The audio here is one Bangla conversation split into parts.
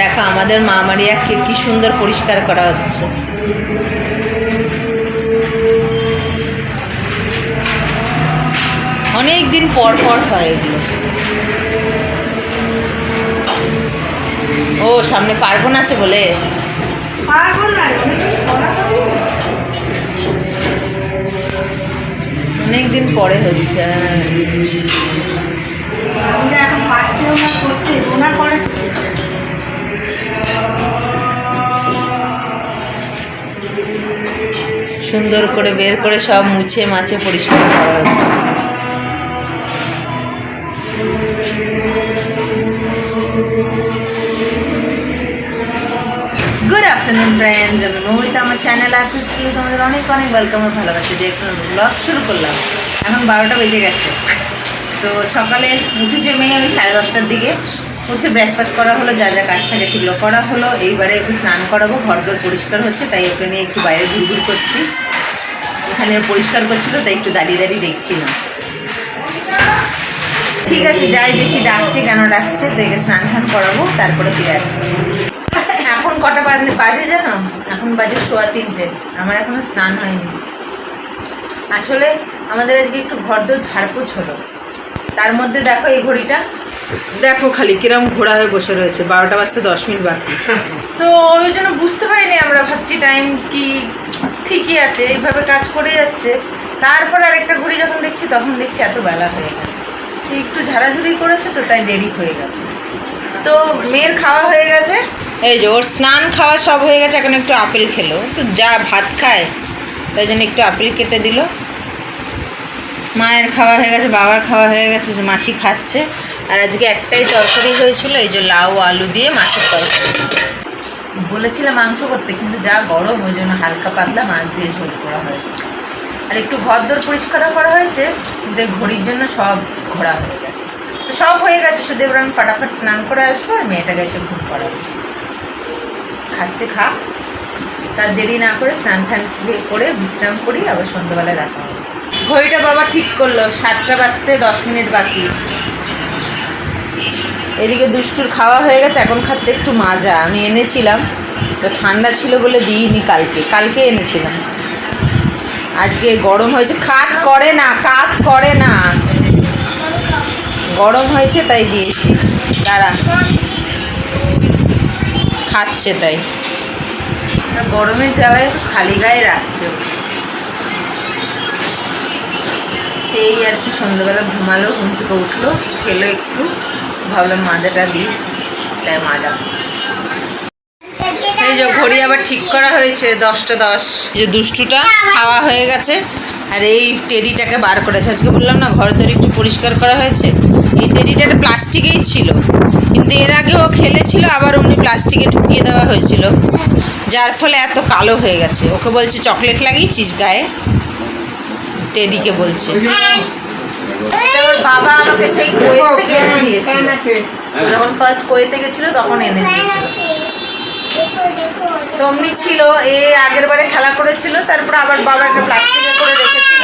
দেখো আমাদের মা মারিয়াকে কি সুন্দর পরিষ্কার করা হচ্ছে। অনেক দিন পর পর হয় এগুলো। ও সামনে পার্বণ আছে বলে? অনেক দিন পরে হচ্ছে এখন পারছেও না করতে ওনার সুন্দর করে বের করে সব মুছে মাছে পরিষ্কার করা হচ্ছে গুড আফটারনুন আমার চ্যানেল অনেক অনেক যে ব্লগ শুরু করলাম। এখন বারোটা বেজে গেছে। তো সকালে উঠেছে মেয়ে, আমি সাড়ে দশটার দিকে। উঠে ব্রেকফাস্ট করা হলো, যা যা কাজ থাকে সেগুলো করা হলো। এইবারে একটু স্নান করাবো, ঘর দর পরিষ্কার হচ্ছে, তাই ওকে নিয়ে একটু বাইরে ঘুরঘুর করছি। এখানে পরিষ্কার করছিল, তাই একটু দাঁড়িয়ে দাঁড়িয়ে দেখছিলাম। ঠিক আছে, যাই দেখি, ডাকছে কেন ডাকছে, তো একে স্নান টান করাবো, তারপরে ফিরে আসছি। এখন কটা বাজে বাজে জানো? এখন বাজে সোয়া তিনটে। আমার এখনও স্নান হয়নি। আসলে আমাদের আজকে একটু ঘর ঝাড়পোছ হলো। তার মধ্যে দেখো এই ঘড়িটা। দেখো খালি কিরম ঘোরা হয়ে বসে রয়েছে, বারোটা বাজতে দশ মিনিট বাকি। তো ওই জন্য বুঝতে পারিনি আমরা, ভাবছি টাইম কি ঠিকই আছে, এইভাবে কাজ করে যাচ্ছে। তারপর আরেকটা ঘড়ি যখন দেখছি, তখন দেখছি এত বেলা হয়ে গেছে। একটু ঝাড়াঝুড়ি করেছে তো তাই দেরি হয়ে গেছে। তো মেয়ের খাওয়া হয়ে গেছে। এই যে ওর স্নান খাওয়া সব হয়ে গেছে, এখন একটু আপেল খেলো। তো যা ভাত খায়, তাই জন্য একটু আপেল কেটে দিল। মায়ের খাওয়া হয়ে গেছে, বাবার খাওয়া হয়ে গেছে, মাসি খাচ্ছে। আর আজকে একটাই তরকারি হয়েছিল, এই যে লাউ, আলু দিয়ে মাছের তরকারি। বলেছিলাম মাংস করতে, কিন্তু যা গরম, ওই জন্য হালকা পাতলা মাছ দিয়ে ঝোল করা হয়েছে। আর একটু ঘর দর পরিষ্কার করা হয়েছে, কিন্তু ঘড়ির জন্য সব ঘোরা হয়ে গেছে। তো সব হয়ে গেছে, শুধু এবার আমি ফাটাফাট স্নান করে আসব আর মেয়েটাকে এসে ঘুম পড়াবো খাচ্ছে, খা। তার দেরি না করে স্নান টান করে বিশ্রাম করি, আবার সন্ধ্যাবেলায় দেখা হবে। ঘড়িটা বাবা ঠিক করল, সাতটা বাজতে দশ মিনিট বাকি। এদিকে দুষ্টুর খাওয়া হয়ে গেছে, এখন খাচ্ছে একটু মাজা। আমি এনেছিলাম, তো ঠান্ডা ছিল বলে দিইনি কালকে কালকে এনেছিলাম। আজকে গরম হয়েছে খাত করে না, কাত করে না। গরম হয়েছে, তাই দিয়েছি। দাঁড়া। খাচ্ছে তাই। গরমের জ্বালায় খালি গায়ে রাখছে। সেই আর কি সন্ধ্যাবেলা ঘুমালো, ঘুম থেকে উঠল, খেলো একটু। ভাবলাম মাজাটা দিই, তাই মাজা এই যে ঘড়ি আবার ঠিক করা হয়েছে, দশটা দশ। যে দুষ্টুটা খাওয়া হয়ে গেছে, আর এই টেডিটাকে বার করেছে। আজকে বললাম না ঘর ধরে একটু পরিষ্কার করা হয়েছে। এই টেডিটা প্লাস্টিকেই ছিল, কিন্তু এর আগে ও খেলেছিল, আবার অমনি প্লাস্টিকে ঢুকিয়ে দেওয়া হয়েছিল। যার ফলে এত কালো হয়ে গেছে। ওকে বলছে, চকলেট লাগিয়েছিস গায়ে? টেডিকে বলছে। বাবা আমাকে সেই কোয়েত থেকে এনে দিয়েছিল। যখন ফার্স্ট কোয়েতে গেছিল তখন এনে দিয়েছিল। ছিল এ আগের বারে খেলা করেছিল তারপর আবার বাবা একটা প্লাস্টিকে করে রেখেছিল।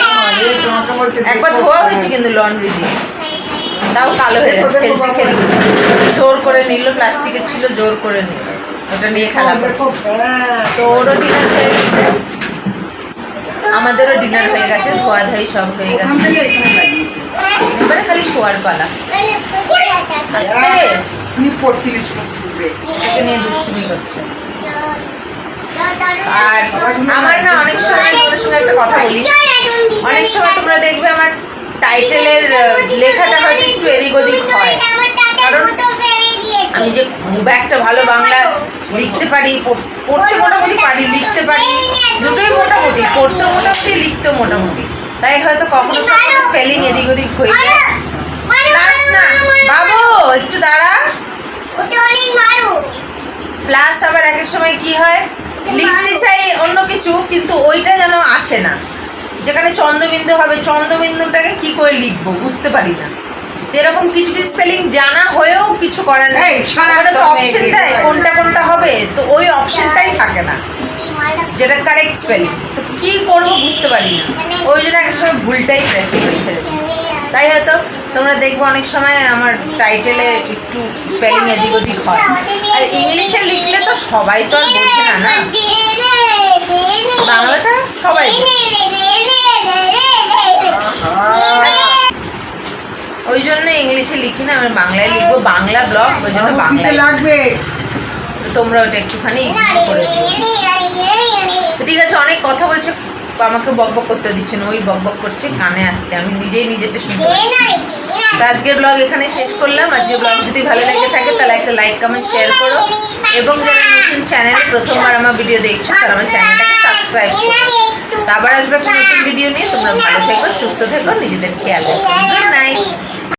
একবার ধোয়া হয়েছে কিন্তু লন্ড্রি দিয়ে। তাও কালো হয়ে গেছে খেলছে খেলছে। জোর করে নিল প্লাস্টিকের ছিল জোর করে নিল। ওটা নিয়ে খেলা করছে। তো ওরও ডিনার হয়ে গেছে? আমাদেরও ডিনার হয়ে গেছে ধোয়া ধাই সব হয়ে গেছে। শোয়ার পালা আস্তে এটাকে নিয়ে দুষ্টুমি করছে। আর আমার না অনেক সময় তোমাদের সঙ্গে একটা কথা বলি। অনেক সময় তোমরা দেখবে আমার টাইটেলের লেখাটা হয়তো একটু এদিক ওদিক হয়। কারণ আমি যে খুব একটা ভালো বাংলা লিখতে পারি পড়তে মোটামুটি পারি লিখতে পারি। দুটোই মোটামুটি পড়তে মোটামুটি লিখতেও মোটামুটি। তাই হয়তো কখনো কখনো স্পেলিং এদিক ওদিক হয়ে যায় প্লাস না বাবু একটু দাঁড়া প্লাস আবার এক এক সময় কি হয়? লিখতে চাই অন্য কিছু কিন্তু ওইটা যেন আসে না। যেখানে চন্দ্রবিন্দু হবে চন্দ্রবিন্দুটাকে কি করে লিখব? বুঝতে পারি না। এরকম কিছু কিছু স্পেলিং জানা হয়েও কিছু করার নেই। তো অপশন দেয় কোনটা কোনটা হবে তো ওই অপশনটাই থাকে না। যেটা কারেক্ট স্পেলিং তো কি করব বুঝতে পারি না। ওই জন্য এক সময় ভুলটাই প্রেস করেছে। তাই হয়তো তোমরা দেখব অনেক সময় আমার টাইটেলে একটু স্পেলিং এদিক ওদিক হয়। আর ইংলিশে লিখলে তো সবাই তো আর বোঝে না না? বাংলাটা সবাই। ওই জন্য ইংলিশে লিখি না আমি বাংলায় লিখব বাংলা ব্লগ ওই জন্য বাংলায় লাগবে। তোমরা ওটা একটুখানি করে ঠিক আছে অনেক কথা বলছে। আমাকে বক বক করতে দিচ্ছে না ওই বক বক করছে কানে আসছে। আমি নিজেই নিজেকে শুনতে। তো আজকের ব্লগ এখানে শেষ করলাম। আজকের ব্লগ যদি ভালো লেগে থাকে তাহলে একটা লাইক কমেন্ট শেয়ার করো। এবং যারা নতুন চ্যানেল প্রথমবার আমার ভিডিও দেখছ তারা আমার চ্যানেলটাকে সাবস্ক্রাইব করো। আবার আসবে একটা নতুন ভিডিও নিয়ে। তোমরা ভালো থেকো সুস্থ থেকো নিজেদের খেয়াল রাখো। Good night